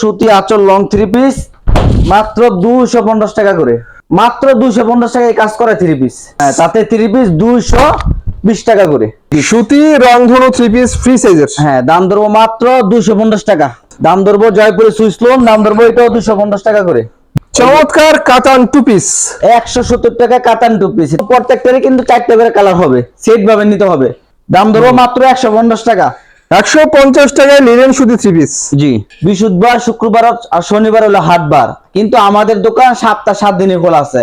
সুতি আঁচল long three piece মাত্র দুশো পঞ্চাশ টাকা করে। মাত্র দুশো পঞ্চাশ টাকায় কাজ করে থ্রি পিস তাতে থ্রি পিস দুশো বিশ টাকা করে। সুতি রংধনু থ্রি পিস ফ্রি সাইজের হ্যাঁ দাম ধরবো মাত্র দুশো পঞ্চাশ টাকা। দাম ধরবো জয়পুরে সুইসলোন দাম ধরবো এটাও দুশো পঞ্চাশ টাকা করে। চমৎকার কাতান টু পিস একশো সত্তর টাকা কাতান টু পিস প্রত্যেকটারই কিন্তু চারটে করে কালার হবে সেট ভাবে নিতে হবে। দাম ধরবো মাত্র একশো পঞ্চাশ টাকা। একশো পঞ্চাশ টাকায় লিনেন সুতি থ্রি পিস জি। বৃহস্পতিবার শুক্রবার আর শনিবার হলো হাটবার। কিন্তু আমাদের দোকান সাতটা সাত দিনে খোলা আছে।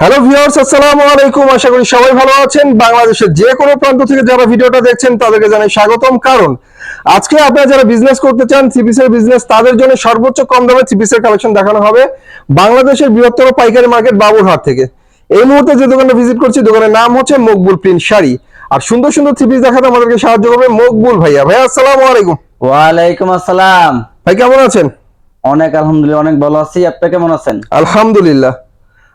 হ্যালো ভিউয়ার্স আসসালামু আলাইকুম। আশা করি সবাই ভালো আছেন। বাংলাদেশের যে কোনো প্রান্ত থেকে যারা ভিডিওটা দেখছেন তাদেরকে জানাই স্বাগতম। কারণ আজকে আপনারা যারা বিজনেস করতে চান থ্রিপিস এর বিজনেস তাদের জন্য সর্বোচ্চ কম দামে থ্রিপিস এর কালেকশন দেখানো হবে। বাংলাদেশের বৃহত্তর পাইকারি মার্কেট বাবুরহাট থেকে। এই মুহূর্তে যে দোকানটা ভিজিট করছি দোকানের নাম হচ্ছে মকবুল প্রিন্ট শাড়ি। আর সুন্দর সুন্দর থ্রিপিস দেখাতে আমাদেরকে সাহায্য করবে মকবুল ভাইয়া। ভাইয়া আসসালামু আলাইকুম। ওয়ালাইকুম আসসালাম। ভাই কেমন আছেন? অনেক আলহামদুলিল্লাহ অনেক ভালো আছি। আপনি কেমন আছেন? আলহামদুলিল্লাহ।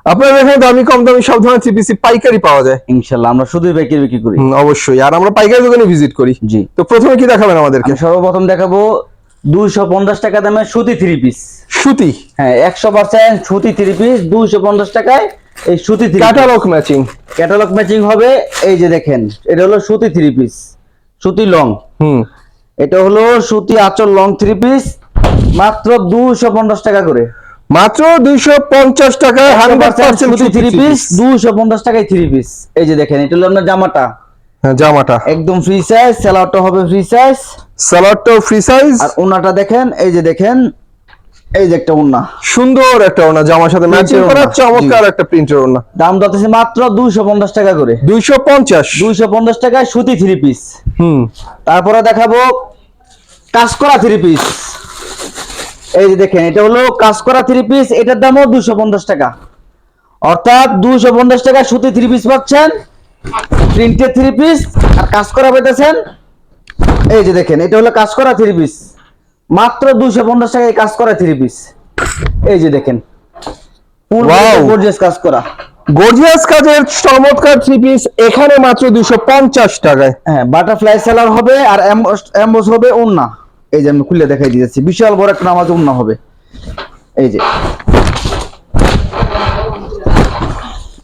আপনাদের এখানে দামি কম দামি সব ধরনের পাইকারি পাওয়া যায়। ইনশাল্লাহ আমরা শুধুই বিক্রি বিক্রি করি। অবশ্যই। আর আমরা পাইকারি দোকানে ভিজিট করি। জি। তো প্রথমে কি দেখাবেন আমাদেরকে? সর্বপ্রথম দেখাবো দুইশো পঞ্চাশ টাকা দামের সুতি থ্রি পিস সুতি? হ্যাঁ একশো পার্সেন্ট সুতি থ্রি পিস দুইশো পঞ্চাশ টাকায় এই সুতি three catalogue matching catalogue matching হবে এই যে দেখেন এটা হলো সুতি থ্রি পিস সুতি লং হুম। এটা হলো সুতি আঁচল লং থ্রি পিস মাত্র দুশো পঞ্চাশ টাকা করে। মাত্র দুইশো পঞ্চাশ টাকায় হান্ড্রেড পার্সেন্ট সুতি থ্রি পিস দুশো পঞ্চাশ টাকায় থ্রি পিস এই যে দেখেন এটা হলো আপনার জামাটা। হ্যাঁ জামাটা। একদম ফ্রি সাইজ সেলারটা হবে ফ্রি সাইজ সালোয়ারটাও ফ্রি সাইজ আর ওনাটা দেখেন এই যে দেখেন এই যে একটা ওনা সুন্দর একটা ওনা জামার সাথে ম্যাচিং করা চমৎকার একটা প্রিন্টের ওনা দাম দতেছে মাত্র দুশো পঞ্চাশ টাকা করে। দুইশো পঞ্চাশ? দুইশো পঞ্চাশ টাকায় সুতি থ্রি পিস হুম। তারপরে দেখাবো কাজ করা থ্রি পিস এই যে দেখেন এটা হলো কাজ করা থ্রি পিস এটার দামও দুশো পঞ্চাশ টাকা। অর্থাৎ দুশো পঞ্চাশ টাকা সুতি থ্রি পিস পাচ্ছেন প্রিন্টেড থ্রি পিস আর কাজ করা পেতেছেন এই যে দেখেন এটা হলো কাজ করা থ্রি পিস মাত্র দুশো পঞ্চাশ টাকায় কাজ করা থ্রি পিস এই যে দেখেন! গর্জিয়াস কাজ করা। গর্জিয়াস কাজের চমৎকার থ্রি পিস এখানে মাত্র দুইশো পঞ্চাশ টাকায়। হ্যাঁ বাটারফ্লাই সেলার হবে আর এমবোস হবে উন্না। এই যে আমি খুলে দেখাই দিয়েছি বিশাল বড় একটা নামাজ উন্না হবে। এই যে।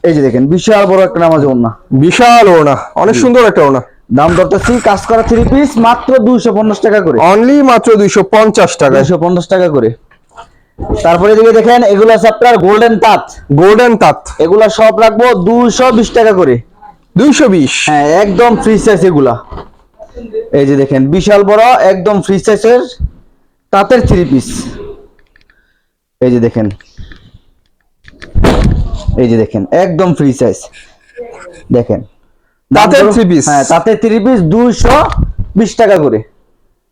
এই যে দেখেন বিশাল বড় একটা নামাজ উন্না। বিশাল ওনা অনেক সুন্দর একটা ওনা দাম দরতেছি কাজ করা থ্রি পিস মাত্র দুইশো পঞ্চাশ টাকা করে। অনলি মাত্র দুইশো পঞ্চাশ টাকায়। দুইশো পঞ্চাশ টাকা করে। তারপরে এদিকে দেখেন এগুলো আছে আপনার গোল্ডেন তাঁত। গোল্ডেন তাঁত। এগুলা সব রাখব দুইশো বিশ টাকা করে। দুইশো বিশ? হ্যাঁ একদম ফ্রি সাইজ এগুলা। এই যে দেখেন বিশাল বড় একদম ফ্রি সাইজের তাঁতের থ্রি পিস এই যে দেখেন। এই যে দেখেন একদম ফ্রি সাইজ দেখেন। দাম three piece? হ্যাঁ তাঁতের থ্রি পিস দুশো বিশ টাকা করে।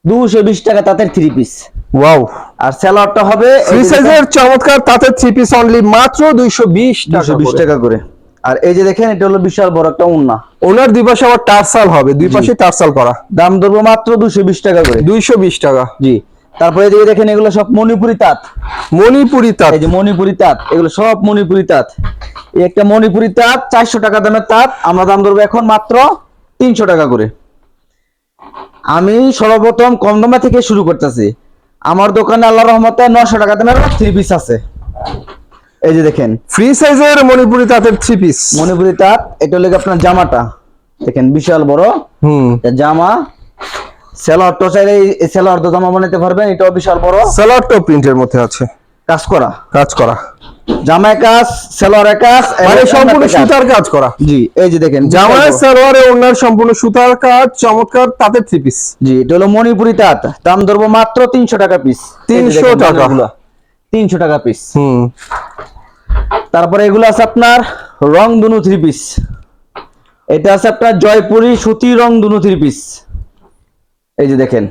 দুশো বিশ টাকা তাঁতের থ্রি পিস ওয়াও আর স্যালাডটা হবে ফ্রি সাইজের চমৎকার তাঁতের থ্রি পিস অনলি মাত্র দুইশো বিশ দুশো বিশ টাকা করে। আর এই যে দেখেন এটা হলো বিশাল বড় একটা উন্না। ওনার দুই পাশে আবার টার্সাল হবে দুই পাশে টার্সাল করা। দাম ধরবো মাত্র দুশো বিশ টাকা করে। দুইশো বিশ টাকা। জি। তারপরে এদিকে দেখেন এগুলো সব মণিপুরি তাঁত। মণিপুরি তাঁত। এই যে মণিপুরি তাঁত এগুলো সব মণিপুরি তাঁত। এই একটা মণিপুরি তাঁত চারশো টাকা দামের তাঁত। আমরা দাম ধরবো এখন মাত্র তিনশো টাকা করে। আমি সর্বপ্রথম কম দামে থেকে শুরু করতেছি। আমার দোকানে আল্লাহ রহমতে নশো টাকা দামের থ্রি পিস আছে। এই যে দেখেন। ফ্রি সাইজের মণিপুরি তাঁতের থ্রি পিস মণিপুরি তাঁত এটা হলো গিয়ে আপনার জামাটা। দেখেন বিশাল বড়। হুম। জামা সেলার তো চাইলে এই সেলার তো জামা বানাতে পারবেন বিশাল বড়। প্রিন্টের মধ্যে আছে। কাজ করা। কাজ করা। জামায় কাজ সেলোয়ারের কাজ মানে সম্পূর্ণ সুতার কাজ করা। জি এই যে দেখেন জামায় সালোয়ারে ওনার সম্পূর্ণ সুতার কাজ চমৎকার তাঁতের থ্রি পিস জি এটা হলো মণিপুরি তাঁত। দাম ধরবো মাত্র তিনশো টাকা পিস 300 টাকা। তিনশো টাকা পিস হুম। তারপরে এগুলো আছে আপনার রং দুনু থ্রি পিস এটা আছে আপনার জয়পুরি সুতি রং দুনু থ্রি পিস এই যে দেখেন।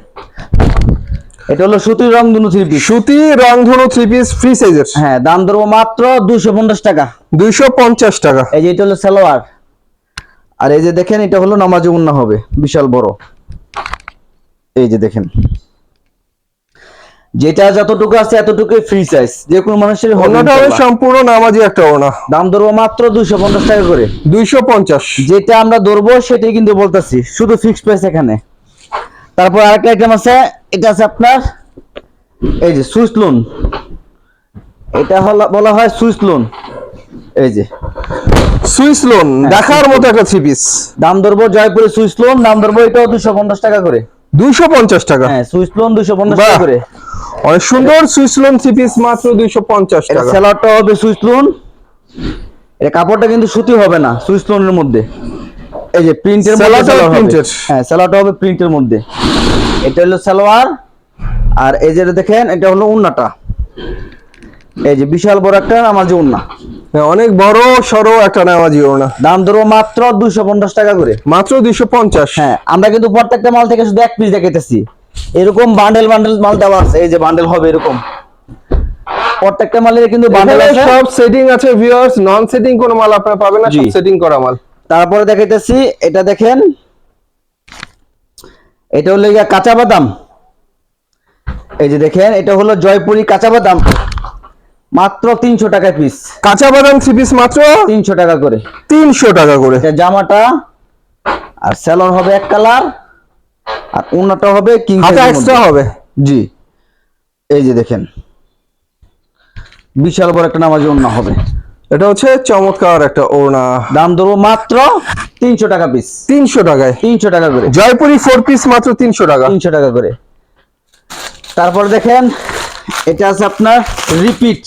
এটা হলো সুতি রং দুনু থ্রি পিস সুতি রংধনু থ্রি পিস ফ্রি সাইজের হ্যাঁ দাম ধরবো মাত্র দুশো পঞ্চাশ টাকা। দুইশো পঞ্চাশ টাকা। এই যে এটা হলো সালোয়ার। আর এই যে দেখেন এটা হলো নামাজ উন্না হবে বিশাল বড়। এই যে দেখেন। যেটা যতটুকু আছে এতটুকুই ফ্রি সাইজ যে কোনো মানুষের ওনাটা হবে সম্পূর্ণ নামাজি একটা ওনা। দাম ধরবো মাত্র দুইশো পঞ্চাশ টাকা করে। দুইশো পঞ্চাশ। যেটা আমরা ধরবো সেটাই কিন্তু বলতেছি শুধু ফিক্সড প্রাইস এখানে। তারপর আরেকটা আইটেম আছে এটা আছে আপনার এই যে সুইস লোন এটা হলো বলা হয় সুইস লোন এই যে। সুইস লোন হ্যাঁ, দেখার মতো একটা থ্রি পিস দাম ধরবো জয়পুরে সুইস লোন দাম ধরবো এটাও দুশো পঞ্চাশ টাকা করে। দুইশো পঞ্চাশ টাকা? হ্যাঁ সুইস লোন দুশো পঞ্চাশ। টাকা করে। অনেক সুন্দর সুইস লোন থ্রি পিস মাত্র দুইশো পঞ্চাশ টাকা। সেলারটা হবে সুইস লোন এটা কাপড়টা কিন্তু সুতি হবে না সুইস লোনের মধ্যে। এই যে প্রিন্টের printed। হ্যাঁ হবে প্রিন্টের মধ্যে। এটা হলো সালোয়ার। আর এই যে দেখেন এটা হলো উন্নাটা। এই যে বিশাল বড় একটা হ্যাঁ, অনেক বড় সড়ো একটা নামাজি দাম মাত্র দুইশো পঞ্চাশ টাকা করে। মাত্র দুইশো পঞ্চাশ। হ্যাঁ আমরা কিন্তু প্রত্যেকটা মাল থেকে শুধু এক পিস দেখাইতেছি। এরকম বান্ডেল বান্ডেল মাল দেওয়া আছে এই যে বান্ডেল হবে এরকম। প্রত্যেকটা মালের কিন্তু বান্ডেল সব সেটিং আছে ভিউয়ার্স নন সেটিং কোনো মাল আপনারা পাবেন না সব সেটিং করা মাল। তারপরে দেখাইতেছি এটা দেখেন। এটা হলো গিয়া কাঁচা বাদাম। এই যে দেখেন এটা হলো জয়পুরি কাঁচা বাদাম। মাত্র তিনশো টাকা পিস কাঁচা বাদাম থ্রি পিস মাত্র? তিনশো টাকা করে। তিনশো টাকা করে। জামাটা আর স্যালোর হবে এক কালার আর উন্নাটা হবে কিং এক্সট্রা হবে? জি। এই যে দেখেন বিশাল বড় একটা নামাজ উন্না হবে। এটা হচ্ছে চমৎকার একটা ওড়না। দাম ধরবো মাত্র তিনশো টাকা পিস তিনশো টাকায়। তিনশো টাকা করে। জয়পুরি ফোর পিস মাত্র তিনশো টাকা। তিনশো টাকা করে। তারপর দেখেন এটা আছে আপনার রিপিট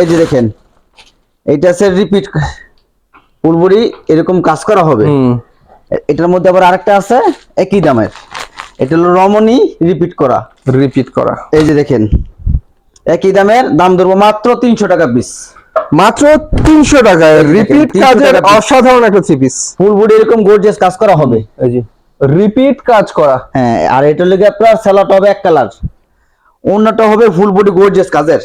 এই যে দেখেন এটা আছে রিপিট পুরোপুরি এরকম কাজ করা হবে। হুম। এটার মধ্যে আবার আরেকটা আছে একই দামের। এটা হলো রমণী রিপিট করা। রিপিট করা। এই যে দেখেন একই দামের দাম ধরবো মাত্র তিনশো টাকা পিস মাত্র তিনশো টাকায়। রিপিট কাজের অসাধারণ একটা থ্রি পিস ফুল বডি এরকম গর্জিয়াস কাজ করা হবে? এই যে। রিপিট কাজ করা। হ্যাঁ আর এটা লেগে আপনার স্যালাড হবে এক কালার অন্যটা হবে ফুল বডি গর্জিয়াস কাজের।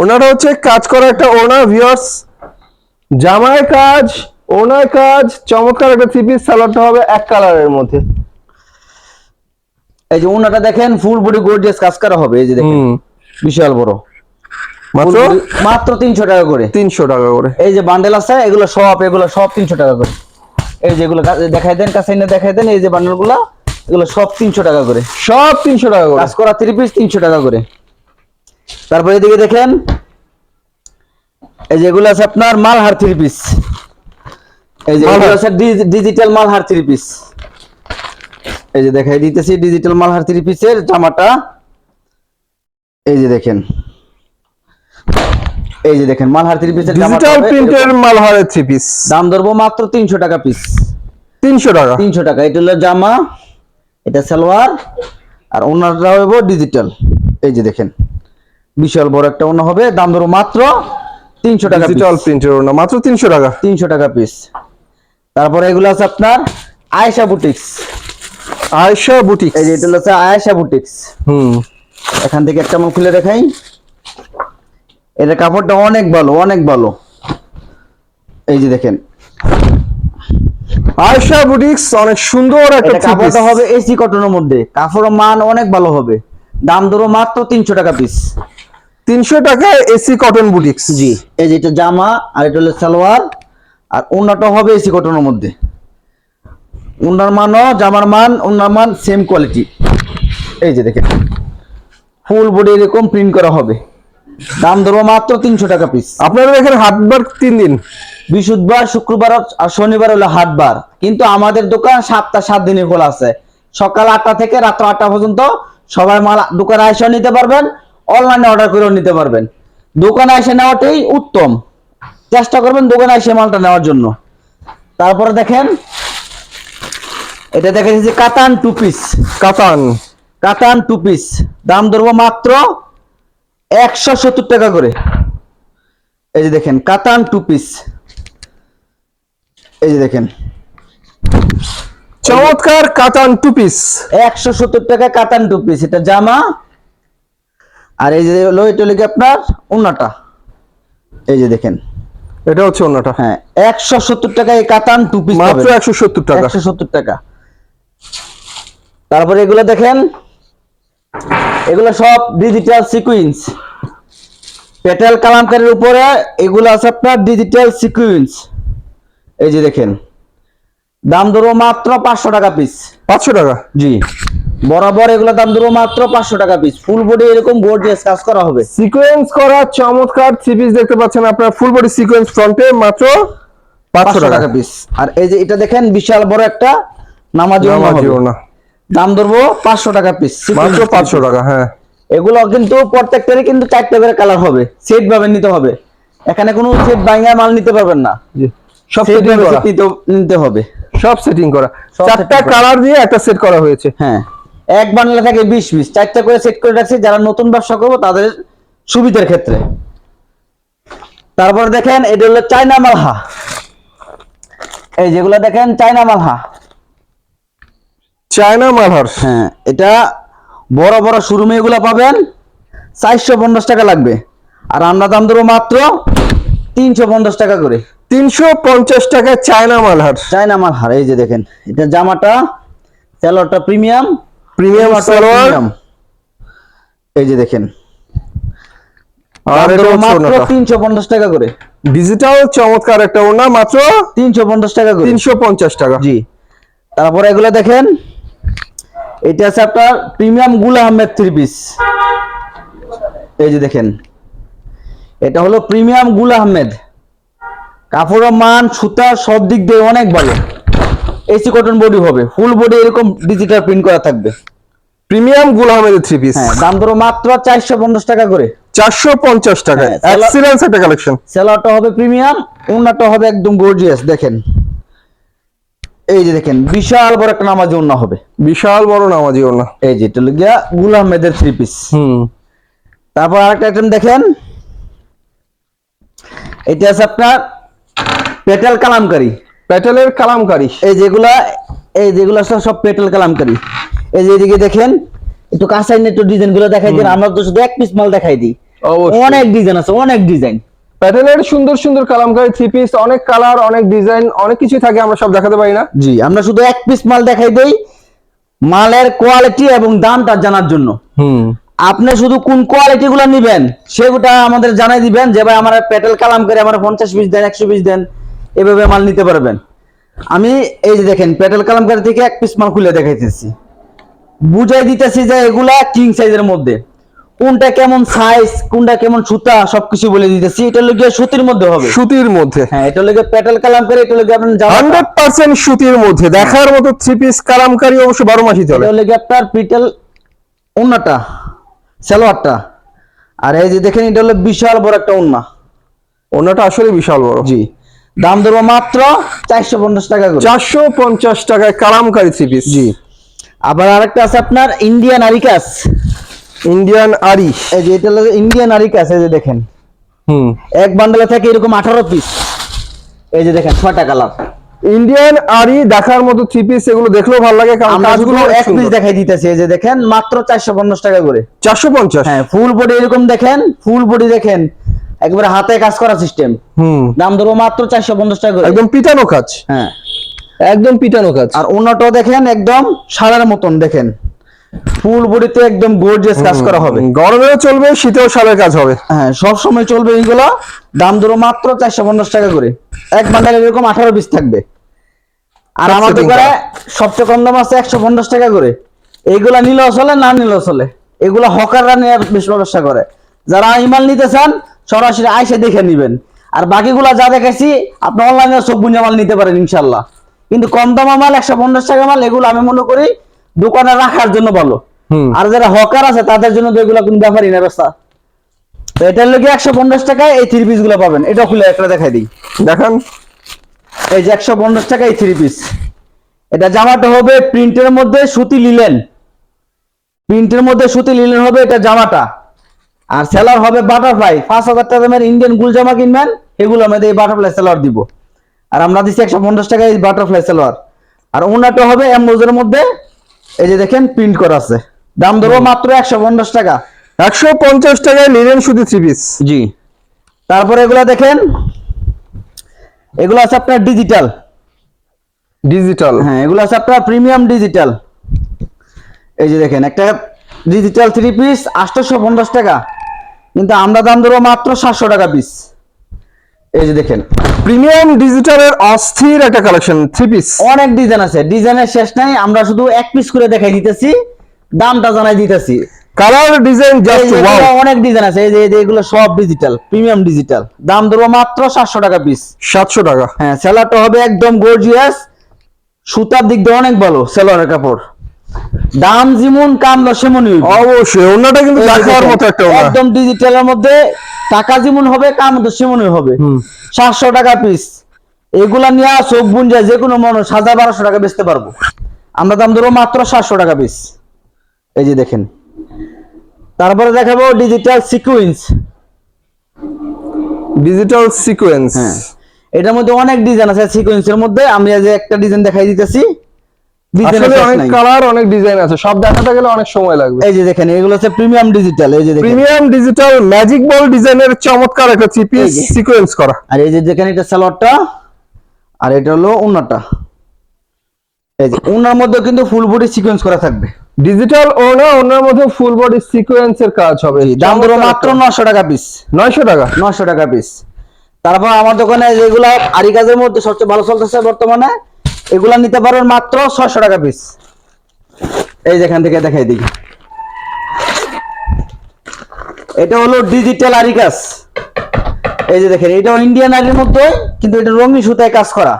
ওনাটা হচ্ছে কাজ করা একটা ওনার ভিউয়ার্স জামায় কাজ ওনার কাজ চমৎকার একটা থ্রি পিস সালোয়ারটা হবে এক কালারের মধ্যে। এই যে ওনাটা দেখেন ফুল বডি গর্জিয়াস কাজ করা হবে এই যে দেখেন। বিশাল বড়। মাত্র? মাত্র তিনশো টাকা করে। তিনশো টাকা করে। এই যে বান্ডেল আছে এগুলো সব এগুলো সব তিনশো টাকা করে। এই যেগুলো দেখাই দেন কাছে এনে দেখাই দেন এই যে বান্ডেলগুলা এগুলো সব তিনশো টাকা করে। সব তিনশো টাকা করে। কাজ করা থ্রি পিস তিনশো টাকা করে। তারপরে এদিকে দেখেন এই যে এগুলো আছে আপনার মালহার থ্রি পিস এই যে এগুলো আছে ডিজিটাল মালহার থ্রি পিস এই যে দেখাই দিতেছি ডিজিটাল মালহার থ্রি পিসের জামাটা। এই যে দেখেন। এই যে দেখেন মালহার থ্রি পিসের ডিজিটাল প্রিন্টের। মালহারের থ্রি পিস দাম ধরবো মাত্র তিনশো টাকা পিস তিনশো টাকা। তিনশো টাকা। এটা হলো জামা এটা সালোয়ার আর ওনারটা হবে ডিজিটাল এই যে দেখেন বিশাল বড় একটা ওনা হবে দাম ধরো মাত্র তিনশো টাকা ডিজিটাল প্রিন্টের ওনা মাত্র তিনশো টাকা। তিনশো টাকা পিস তারপরে এগুলো আছে আপনার আয়েশা বুটিক্স আয়শা বুটিক এই যে এটা হচ্ছে আয়েশা বুটিক্স হুম। এখান থেকে একটা আমার খুলে দেখাই। এটা কাপড়টা অনেক ভালো অনেক ভালো। এই যে দেখেন। আয়শা বুটিক্স অনেক সুন্দর একটা। কাপড়টা হবে এসি কটনের মধ্যে। কাপড়ের মান অনেক ভালো হবে। দাম ধরো মাত্র তিনশো টাকা পিস তিনশো টাকা এসি কটন বুটিক্স জি এই যে এটা জামা আর এটা হলো সালোয়ার আর ওনাটা হবে এসি কটনের মধ্যে। ওনার মানও জামার মান ওনার মান সেম কোয়ালিটি এই যে দেখেন। ফুল বডি এরকম প্রিন্ট করা হবে। দাম ধরবো মাত্র তিনশো টাকা পিস আপনারা এখানে হাটবার তিন দিন। বৃহস্পতিবার শুক্রবার আর শনিবার হলো হাটবার। কিন্তু আমাদের দোকান সাতটা সাত দিনে খোলা আছে। সকাল আটটা থেকে রাত্র আটটা পর্যন্ত সবাই মাল দোকানে এসে নিতে পারবেন অনলাইনে অর্ডার করেও নিতে পারবেন। দোকানে এসে নেওয়াটাই উত্তম। চেষ্টা করবেন দোকানে এসে মালটা নেওয়ার জন্য। তারপরে দেখেন এটা দেখা যাচ্ছে কাতান টু পিস কাতান। কাতান টু পিস দাম ধরবো মাত্র একশো সত্তর টাকা করে। এই যে দেখেন কাতান টু পিস এই যে দেখেন। চমৎকার কাতান টু পিস একশো সত্তর টাকা কাতান টু পিস এটা জামা। আর এই যে হলো এটা হলো আপনার উন্নাটা। এই যে দেখেন। এটা হচ্ছে অন্যটা হ্যাঁ একশো সত্তর টাকা এই কাতান টু পিস মাত্র একশো সত্তর টাকা। একশো সত্তর টাকা। তারপরে এগুলো দেখেন এগুলো সব ডিজিটাল সিকুয়েন্স পেটেল কালামকারের উপরে এগুলো আছে আপনার ডিজিটাল সিকুয়েন্স এই যে দেখেন দাম ধরবো মাত্র পাঁচশো টাকা পিস পাঁচশো টাকা? জি। বরাবর এগুলো দাম ধরবো মাত্র পাঁচশো টাকা পিস ফুল বডি এরকম গোর্জিয়াস কাজ করা হবে। সিকোয়েন্স করা চমৎকার থ্রি পিস দেখতে পাচ্ছেন আপনার। ফুল বডি সিকোয়েন্স ফ্রন্টে মাত্র পাঁচশো টাকা। পিস আর এই যে এটা দেখেন বিশাল বড় একটা নামাজি হবে। দাম ধরবো পাঁচশো টাকা পিস মাত্র পাঁচশো টাকা হ্যাঁ। এগুলো কিন্তু প্রত্যেকটারই কিন্তু চারটে করে কালার হবে সেট ভাবে নিতে হবে। এখানে কোনো সেট ভাঙা মাল নিতে পারবেন না। সব সেটিং করা নিতে- নিতে হবে। সব সেটিং করা। চারটা কালার দিয়ে একটা সেট করা হয়েছে। হ্যাঁ। এক বান্ডেলে থাকে বিশ পিস চারটা করে সেট করে রাখছি যারা নতুন ব্যবসা করব তাদের সুবিধার ক্ষেত্রে। তারপর দেখেন এটা হলো চায়না মালহা। এই যেগুলো দেখেন চায়না মালহা। চায়না মালহার। হ্যাঁ এটা বড় বড় শোরুমে এগুলো পাবেন। চারশো পঞ্চাশ টাকা লাগবে। আর আমরা দাম দেবো মাত্র তিনশো পঞ্চাশ টাকা করে। তিনশো পঞ্চাশ টাকা চায়না মালহার। চায়না মালহার এই যে দেখেন এটা জামাটা স্যালোয়ারটা প্রিমিয়াম প্রিমিয়াম সালোয়ার এই যে দেখেন। আর মাত্র তিনশো পঞ্চাশ টাকা করে। ডিজিটাল চমৎকার একটা মাত্র তিনশো পঞ্চাশ টাকা করে। তিনশো পঞ্চাশ টাকা। জি। তারপরে এগুলো দেখেন এটা আছে আপনার প্রিমিয়াম গুল আহমেদ থ্রি পিস এই যে দেখেন। এটা হলো প্রিমিয়াম গুল আহমেদ। কাপড়ের মান সুতা সব দিক দিয়ে অনেক ভালো। এসি কটন বডি হবে। ফুল বডি এরকম ডিজিটাল প্রিন্ট করা থাকবে। প্রিমিয়াম গুল আহমেদের থ্রি পিস দাম ধরো মাত্র চারশো পঞ্চাশ টাকা করে। চারশো পঞ্চাশ টাকা। হ্যাঁ, এক্সিলেন্স একটা কালেকশন সেলারটা হবে প্রিমিয়াম ওনাটা হবে একদম গর্জিয়াস দেখেন। এই যে দেখেন বিশাল বড় একটা নামাজি ওন্না হবে। বিশাল বড় নামাজি ওড়না। এই যে এটা গিয়া গুল আহমেদের থ্রি পিস হুম। তারপর আরেকটা আইটেম দেখেন। এটা আছে আপনার পেটেল কালামকারি। প্যাটেলের কালামকারি। এই যেগুলা এই যেগুলা সব সব পেটেল কালামকারি। এই যে এদিকে দেখেন একটু কাঁচাই একটু ডিজাইনগুলো দেখাই দিন। আমরা তো শুধু এক পিস মাল দেখাই দিই। অনেক ডিজাইন আছে অনেক ডিজাইন প্যাটেলের সুন্দর সুন্দর কালামকারি থ্রি পিস অনেক কালার অনেক ডিজাইন অনেক কিছু থাকে আমরা সব দেখাতে পারি না। জি আমরা শুধু এক পিস মাল দেখাই দেই মালের কোয়ালিটি এবং দামটা জানার জন্য। হুম। আপনি শুধু কোন কোয়ালিটি গুলো নিবেন সেগুলা আমাদের জানাই দিবেন যে ভাই আমার পেটেল কালাম করে আমার পঞ্চাশ পিস দেন একশো পিস দেন এভাবে মাল নিতে পারবেন। আমি এই যে দেখেন পেটেল কালামকারি থেকে এক পিস মাল খুলে দেখাইতেছি। বুঝাই দিতেছি যে এগুলা কিং সাইজের মধ্যে। কোনটা কেমন সাইজ কোনটা কেমন সুতা সবকিছু বলে দিতেছি। এটা লোকে সুতির মধ্যে হবে। সুতির মধ্যে। হ্যাঁ এটা লোকে পেটেল কালাম করে এটা লোকে আপনার জামা হান্ড্রেড পার্সেন্ট সুতির মধ্যে। দেখার মতো থ্রি পিস কালামকারি অবশ্য বারো মাসই চলে। এটা লোকে আপনার পিটেল ওন্নাটা সালোয়ারটা। আর এই যে দেখেন এটা হলো বিশাল বড় একটা ওন্না। ওনাটা আসলে বিশাল বড়। জি। দাম দেবো মাত্র চারশো পঞ্চাশ টাকা করে। চারশো পঞ্চাশ টাকায় কালামকারি থ্রি পিস জি। আবার আরেকটা আছে আপনার ইন্ডিয়ান আরিকাস ইন্ডিয়ান আরি এই যে এটা হলো ইন্ডিয়ান আরিকাস এই যে দেখেন। হুম। এক বান্ডেলে থাকে এরকম আঠারো পিস এই যে দেখেন ছয়টা কালার ইন্ডিয়ান আরি দেখার মতো থ্রি পিস এগুলো দেখলেও ভালো লাগে কারণ কাজগুলো এক পিস দেখাই দিতেছি এই যে দেখেন মাত্র চারশো পঞ্চাশ টাকা করে। চারশো পঞ্চাশ? হ্যাঁ ফুল বডি এরকম দেখেন ফুল বডি দেখেন একবারে হাতে কাজ করা সিস্টেম হুম। দাম ধরবো মাত্র চারশো পঞ্চাশ টাকা করে। একদম পিটানো কাজ। হ্যাঁ। একদম পিটানো কাজ। আর অন্যটাও দেখেন একদম সাদার মতন দেখেন। ফুল বডিতে একদম গর্জিয়াস কাজ করা হবে। গরমেও চলবে শীতেও কাজ হবে। হ্যাঁ সব সময় চলবে এইগুলো। দাম ধরো মাত্র চারশো পঞ্চাশ টাকা করে। এক বান্ডাল এরকম আঠারো পিস থাকবে। আর সব আমাদের করে। সবচেয়ে কম দাম আছে একশো পঞ্চাশ টাকা করে। এইগুলা নিলেও চলে না নিলেও চলে। এগুলা হকাররা নিয়ে বেশ ব্যবসা করে। যারা ইমাল নিতে চান সরাসরি আইসে দেখে নিবেন। আর বাকিগুলা যা দেখাইছি আপনি অনলাইনে সব বুঝে মাল নিতে পারেন ইনশাল্লাহ কিন্তু কম দামা মাল একশো পঞ্চাশ টাকা মাল এগুলো আমি মনে করি দোকানে রাখার জন্য ভালো। আর যারা হকার আছে তাদের জন্য তো এগুলো কোন ব্যাপারই না ব্যবস্থা তো এটার লোকে একশো পঞ্চাশ টাকায় এই থ্রি পিসগুলো পাবেন। এটা খুলে একটা দেখাই দিই। দেখান। এই যে একশো পঞ্চাশ টাকা এই থ্রি পিস এটা জামাটা হবে প্রিন্টের মধ্যে সুতি লিলেন প্রিন্টের মধ্যে সুতি লিলেন হবে এটা জামাটা। আর সেলার হবে বাটারফ্লাই পাঁচ হাজার টাকা দামের ইন্ডিয়ান গুল জামা কিনবেন এগুলো আমাদের এই বাটারফ্লাই সেলার দিব। আর আমরা দিচ্ছি একশো পঞ্চাশ টাকা এই বাটারফ্লাই সেলার আর ওনাটা হবে এমবোজের মধ্যে এই যে দেখেন প্রিন্ট করা আছে। দাম ধরবো মাত্র একশো পঞ্চাশ টাকা। একশো পঞ্চাশ টাকায় নিলেন শুধু থ্রি পিস জি। তারপরে এগুলা দেখেন এগুলো আছে আপনার ডিজিটাল ডিজিটাল হ্যাঁ এগুলো আছে আপনার প্রিমিয়াম ডিজিটাল এই যে দেখেন একটা ডিজিটাল থ্রি পিস আটশোশো পঞ্চাশ টাকা। কিন্তু আমরা দাম দেবো মাত্র সাতশো টাকা পিস এই যে দেখেন প্রিমিয়াম ডিজিটালের অস্থির একটা কালেকশন থ্রি পিস অনেক ডিজাইন আছে ডিজাইনের শেষ নাই আমরা শুধু এক পিস করে দেখাই দিতেছি দামটা জানাই দিতেছি। কালার ডিজাইন জাস্ট ওয়াও অনেক ডিজাইন আছে এই যে এগুলো সব ডিজিটাল প্রিমিয়াম ডিজিটাল দাম দেবো মাত্র সাতশো টাকা পিস সাতশো টাকা। হ্যাঁ সেলারটা হবে একদম গর্জিয়াস সুতার দিক দিয়ে অনেক ভালো সেলারের কাপড়। দাম যেমন কাম সেমনই অবশ্যই ওনাটা কিন্তু দেখার মতো একটা একদম ডিজিটালের মধ্যে টাকা যেমন হবে কাম তো সেমনই হবে। সাতশো টাকা পিস এগুলা নিয়ে চোখ যে কোনো মানুষ হাজার বারোশো টাকা বেচতে পারব। আমরা দাম ধরবো মাত্র সাতশো টাকা পিস এই যে দেখেন। তারপরে দেখাবো ডিজিটাল সিকুয়েন্স ডিজিটাল সিকোয়েন্স হ্যাঁ। এটার মধ্যে অনেক ডিজাইন আছে সিকোয়েন্সের মধ্যে। আমি আজ একটা ডিজাইন দেখাই দিতেছি। আসলে অনেক। কালার অনেক ডিজাইন আছে। সব দেখাতে গেলে অনেক সময় লাগবে। এই যে দেখেন এগুলো হচ্ছে প্রিমিয়াম ডিজিটাল এই যে দেখেন। প্রিমিয়াম ডিজিটাল ম্যাজিক বল ডিজাইনের চমৎকার একটা। সিকোয়েন্স করা। আর এই যে দেখেন এটা সালোয়ারটা আর এটা হলো ওনাটা এই যে মধ্যে কিন্তু ফুল বডি সিকোয়েন্স করা থাকবে। ডিজিটাল ওনা ওনার মধ্যে ফুল বডি সিকোয়েন্সের কাজ হবে। দাম ধরো মাত্র নশো টাকা পিস নয়শো টাকা? নশো টাকা পিস তারপর আমার দোকানে যেগুলা আরি কাজের মধ্যে সবচেয়ে ভালো চলতেছে বর্তমানে এগুলা নিতে পারবেন মাত্র ছয়শো টাকা পিস এই যেখান থেকে দেখাই দিই। এটা হলো ডিজিটাল আরি কাজ এই যে দেখেন এটাও ইন্ডিয়ান আরির মধ্যে কিন্তু এটা রঙিন সুতায় কাজ করা।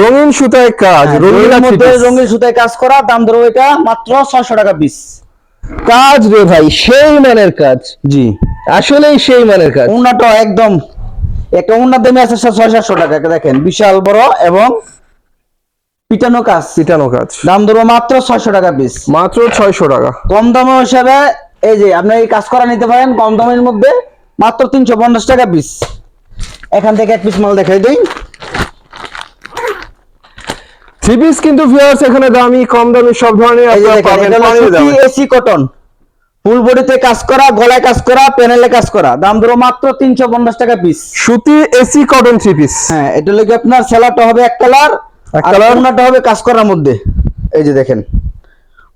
রঙিন সুতায় কাজ হ্যাঁ, রঙিন মধ্যে রঙিন সুতায় কাজ করা দাম ধরো এটা মাত্র ছয়শো টাকা পিস কাজ রে ভাই সেই মানের কাজ। জি। আসলেই সেই মানের কাজ। উন্নাটা একদম একটা উন্নার দামে আছে ছয় সাতশো টাকা দেখেন বিশাল বড় এবং পিটানো কাজ। সিটানো কাজ। দাম ধরো মাত্র ছয়শো টাকা পিস মাত্র ছয়শো টাকা। কম দামে হিসাবে এই যে আপনি এই কাজ করা নিতে পারেন কম দামের মধ্যে মাত্র তিনশো পঞ্চাশ টাকা পিস এখান থেকে এক পিস মাল দেখাই দিই। থ্রি পিস কিন্তু ভিউয়ার্স এখানে দামি কম দামি সব ধরনের। এসি কটন ফুল বডিতে কাজ করা গলায় কাজ করা প্যানেলে কাজ করা। দাম ধরো মাত্র তিনশো পঞ্চাশ টাকা পিস সুতি এসি কটন থ্রি পিস হ্যাঁ এটা লেগে আপনার সেলারটা হবে এক কালার। উন্নাটা হবে কাজ করার মধ্যে। এই যে দেখেন।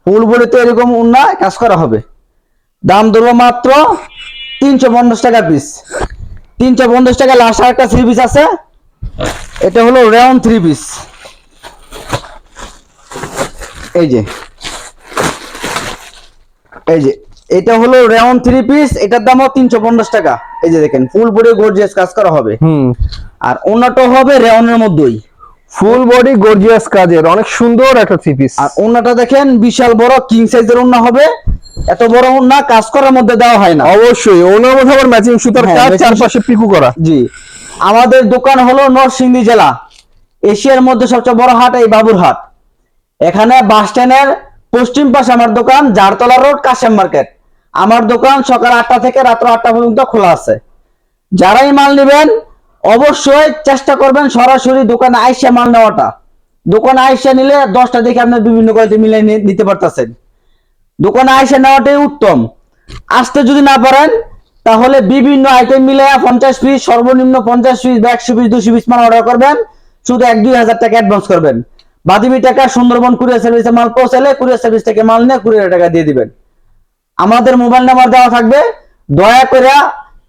ফুল বডিতে এরকম উন্না কাজ করা হবে। দাম ধরো মাত্র তিনশো পঞ্চাশ টাকা পিস তিনশো পঞ্চাশ টাকা লাস্ট একটা থ্রি পিস আছে। এটা হলো রেওন থ্রি পিস এই যে। এই যে। এটা হলো রেওন থ্রি পিস এটার দামও তিনশো পঞ্চাশ টাকা। এই যে দেখেন ফুল বডি গর্জিয়াস কাজ করা হবে। হুম। আর ওনাটা হবে রেওনের মধ্যেই। ফুল বডি গর্জিয়াস কাজের অনেক সুন্দর একটা থ্রি পিস আর ওনাটা দেখেন বিশাল বড় কিং সাইজের ওনা হবে। এত বড় ওনা কাজ করার মধ্যে দেওয়া হয় না। অবশ্যই ওনার মধ্যে আবার ম্যাচিং সুতার হ্যাঁ, কাজ চারপাশে পিকু করা। জি। আমাদের দোকান হলো নরসিংদী জেলা। এশিয়ার মধ্যে সবচেয়ে বড় হাট এই বাবুরহাট এখানে বাস স্ট্যান্ডের পশ্চিম পাশে আমার দোকান জারতলা রোড কাশেম মার্কেট। আমার দোকান সকাল আটটা থেকে রাত্র আটটা পর্যন্ত খোলা আছে। যারাই মাল নেবেন অবশ্যই চেষ্টা করবেন সরাসরি দোকানে আইসা মাল নেওয়াটা। দোকানে আইসা নিলে দশটা দেখে আপনার বিভিন্ন কোয়ালিটি মিলে নিতে পারতেছেন। দোকানে আইসা নেওয়াটাই উত্তম। আসতে যদি না পারেন, তাহলে বিভিন্ন আইটেম মিলে পঞ্চাশ পিস সর্বনিম্ন পঞ্চাশ পিস বা একশো পিস দুশো পিস মাল অর্ডার করবেন। শুধু এক, দুই হাজার টাকা অ্যাডভান্স করবেন। বাদিবি টাকা সুন্দরবন কুরিয়ার সার্ভিসে মাল পৌঁছালে কুরিয়ার সার্ভিস থেকে মাল নিয়ে কুরিয়ার টাকা দিয়ে দিবেন। আমাদের মোবাইল নাম্বার দেওয়া থাকবে। দয়া করে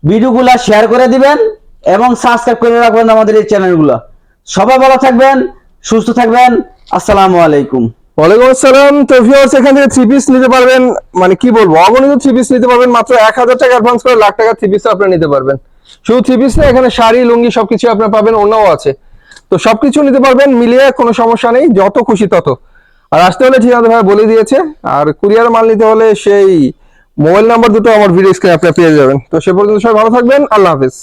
ভিডিওগুলা শেয়ার করে দিবেন। এবং সাবস্ক্রাইব করে রাখবেন আমাদের এই চ্যানেলগুলো সবাই ভালো থাকবেন, সুস্থ থাকবেন, আসসালামু আলাইকুম। ওয়ালাইকুম আসসালাম। তো ভিউয়ার্স এখান থেকে থ্রি পিস নিতে পারবেন মানে কি বলব, অগণিত থ্রি পিস নিতে পারবেন, মাত্র এক হাজার টাকা অ্যাডভান্স করে লাখ টাকা থ্রি পিস আপনারা নিতে পারবেন। শুধু থ্রি পিস না, এখানে শাড়ি, লুঙ্গি সবকিছু আপনারা পাবেন অন্যও আছে। তো সবকিছু নিতে পারবেন, মিলিয়ে কোনো সমস্যা নেই, যত খুশি তত। আর আসতে হলে ঠিকানা ভাই বলে দিয়েছে, আর কুরিয়ার মাল নিতে হলে সেই মোবাইল নাম্বার দুটো আমার ভিডিও স্ক্রিনে আপনারা পেয়ে যাবেন। তো সে পর্যন্ত সবাই ভালো থাকবেন, আল্লাহ হাফিজ।